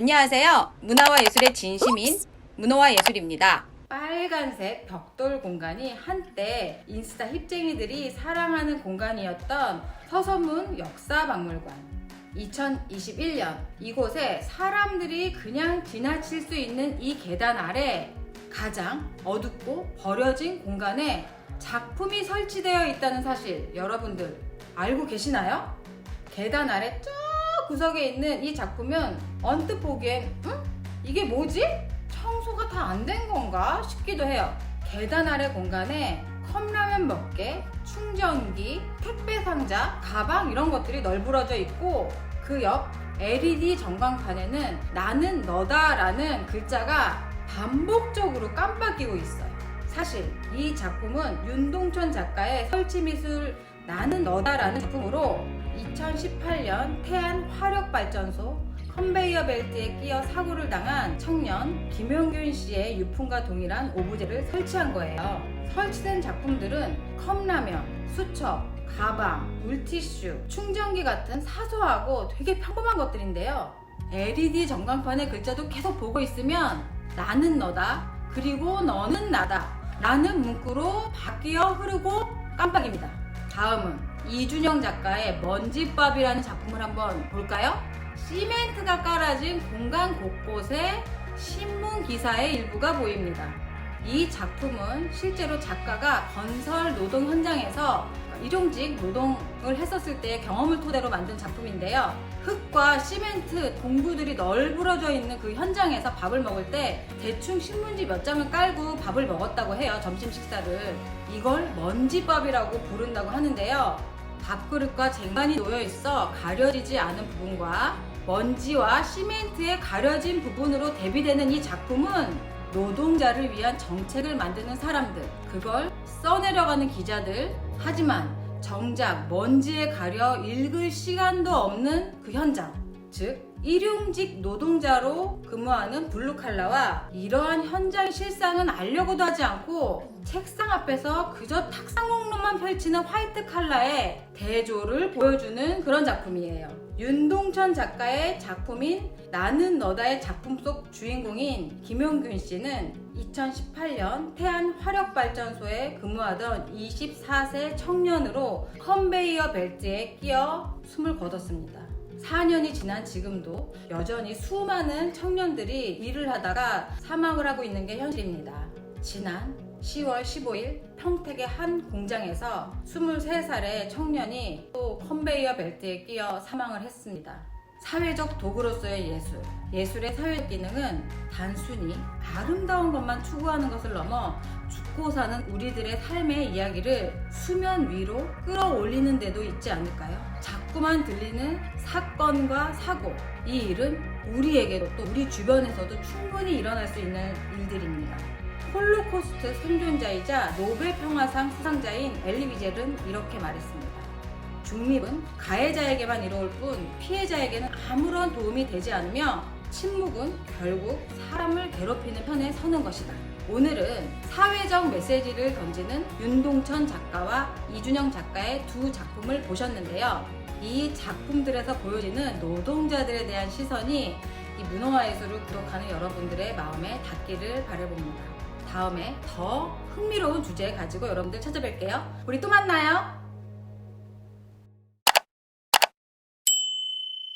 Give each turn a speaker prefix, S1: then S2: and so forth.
S1: 안녕하세요. 문화와 예술의 진심인 문화와 예술입니다.
S2: 빨간색 벽돌 공간이 한때 인스타 힙쟁이들이 사랑하는 공간이었던 서서문 역사박물관. 2021년 이곳에 사람들이 그냥 지나칠 수 있는 이 계단 아래 가장 어둡고 버려진 공간에 작품이 설치되어 있다는 사실 여러분들 알고 계시나요? 계단 아래 저 구석에 있는 이 작품은 언뜻 보기엔 응? 이게 뭐지? 청소가 다 안 된 건가 싶기도 해요. 계단 아래 공간에 컵라면 먹게, 충전기, 택배 상자, 가방 이런 것들이 널브러져 있고 그 옆 LED 전광판에는 나는 너다라는 글자가 반복적으로 깜빡이고 있어요. 사실 이 작품은 윤동천 작가의 설치 미술 나는 너다라는 작품으로 2018년 태안 화력발전소 컨베이어 벨트에 끼어 사고를 당한 청년 김용균 씨의 유품과 동일한 오브제를 설치한 거예요. 설치된 작품들은 컵라면, 수첩, 가방, 물티슈, 충전기 같은 사소하고 되게 평범한 것들인데요. LED 전광판의 글자도 계속 보고 있으면 나는 너다, 그리고 너는 나다 라는 문구로 바뀌어 흐르고 깜빡입니다. 다음은 이준영 작가의 먼지밥이라는 작품을 한번 볼까요? 시멘트가 깔아진 공간 곳곳에 신문 기사의 일부가 보입니다. 이 작품은 실제로 작가가 건설 노동 현장에서 일용직 노동을 했었을 때의 경험을 토대로 만든 작품인데요. 흙과 시멘트 동구들이 널브러져 있는 그 현장에서 밥을 먹을 때 대충 신문지 몇 장을 깔고 밥을 먹었다고 해요. 점심 식사를. 이걸 먼지밥이라고 부른다고 하는데요. 밥그릇과 쟁반이 놓여 있어 가려지지 않은 부분과 먼지와 시멘트에 가려진 부분으로 대비되는 이 작품은 노동자를 위한 정책을 만드는 사람들, 그걸 써내려가는 기자들, 하지만 정작 먼지에 가려 읽을 시간도 없는 그 현장, 즉, 일용직 노동자로 근무하는 블루칼라와 이러한 현장 실상은 알려고도 하지 않고 책상 앞에서 그저 탁상공로만 펼치는 화이트 칼라의 대조를 보여주는 그런 작품이에요. 윤동천 작가의 작품인 나는 너다의 작품 속 주인공인 김용균 씨는 2018년 태안 화력발전소에 근무하던 24세 청년으로 컨베이어 벨트에 끼어 숨을 거뒀습니다. 4년이 지난 지금도 여전히 수많은 청년들이 일을 하다가 사망을 하고 있는 게 현실입니다. 지난 10월 15일 평택의 한 공장에서 23살의 청년이 또 컨베이어 벨트에 끼어 사망을 했습니다. 사회적 도구로서의 예술, 예술의 사회적 기능은 단순히 아름다운 것만 추구하는 것을 넘어 죽고 사는 우리들의 삶의 이야기를 수면 위로 끌어올리는 데도 있지 않을까요? 자꾸만 들리는 사건과 사고, 이 일은 우리에게도 또 우리 주변에서도 충분히 일어날 수 있는 일들입니다. 홀로코스트 생존자이자 노벨 평화상 수상자인 엘리 위젤은 이렇게 말했습니다. 중립은 가해자에게만 이로울 뿐 피해자에게는 아무런 도움이 되지 않으며 침묵은 결국 사람을 괴롭히는 편에 서는 것이다. 오늘은 사회적 메시지를 던지는 윤동천 작가와 이준영 작가의 두 작품을 보셨는데요. 이 작품들에서 보여지는 노동자들에 대한 시선이 이 문화와 예술을 구독하는 여러분들의 마음에 닿기를 바라봅니다. 다음에 더 흥미로운 주제 가지고 여러분들 찾아뵐게요. 우리 또 만나요.